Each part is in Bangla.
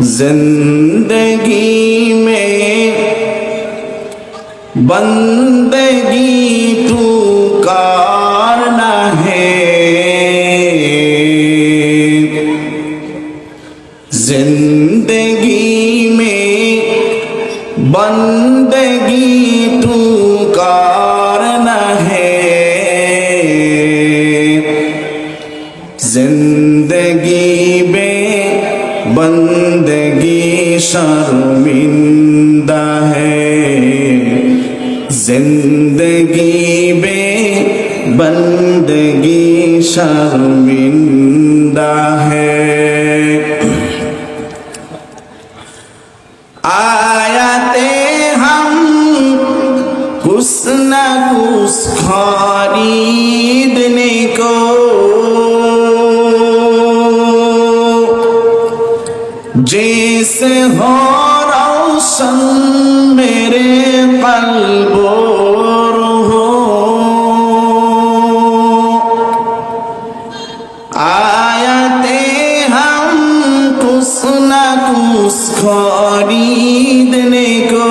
ज़िंदगी में बंदगी पुकारना है। ज़िंदगी में बंदगी पुकारना है। ज़िंदगी शर्मिंदा है जिंदगी में बंदगी शर्मिंदा है आयाते हम कुछ न कुछ खरीदने को जैसे हो रोशन मेरे कल्बोर हो आयते हम कुछ न कुछ खरीदने को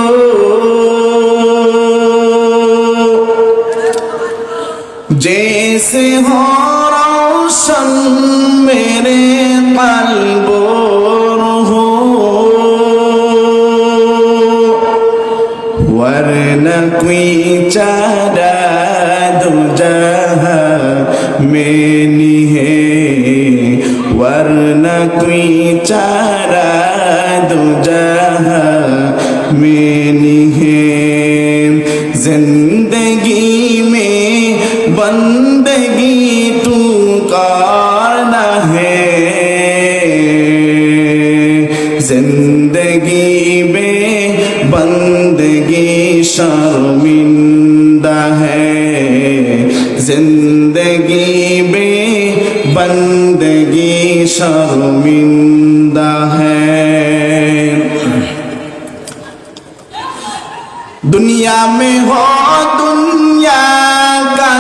जैसे हो रोशन আমার না কুই চারা দু জাহা মেনি হে। ওয়ার না কুই চারা দু জাহা মেনি হে। জিন্দগি মে বন্দগি তু কারনা হে। জিন্দগি शर्मिंदा है जिंदगी में बंदगी शर्मिंदा है दुनिया में हो दुनिया का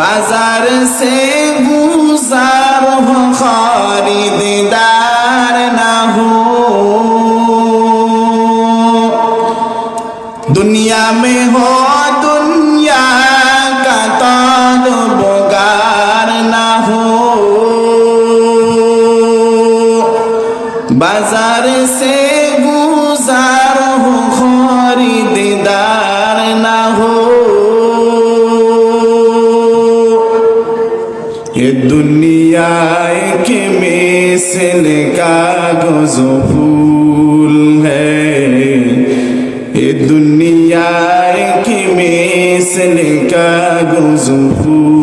बाजार से गुजार हो खरीदार ना हो दुनिया में हो दुनिया का तालुबगार ना हो बाजार से ये दुनिया एक मिसल कागज फूल है ये दुनिया एक मिसल कागज फूल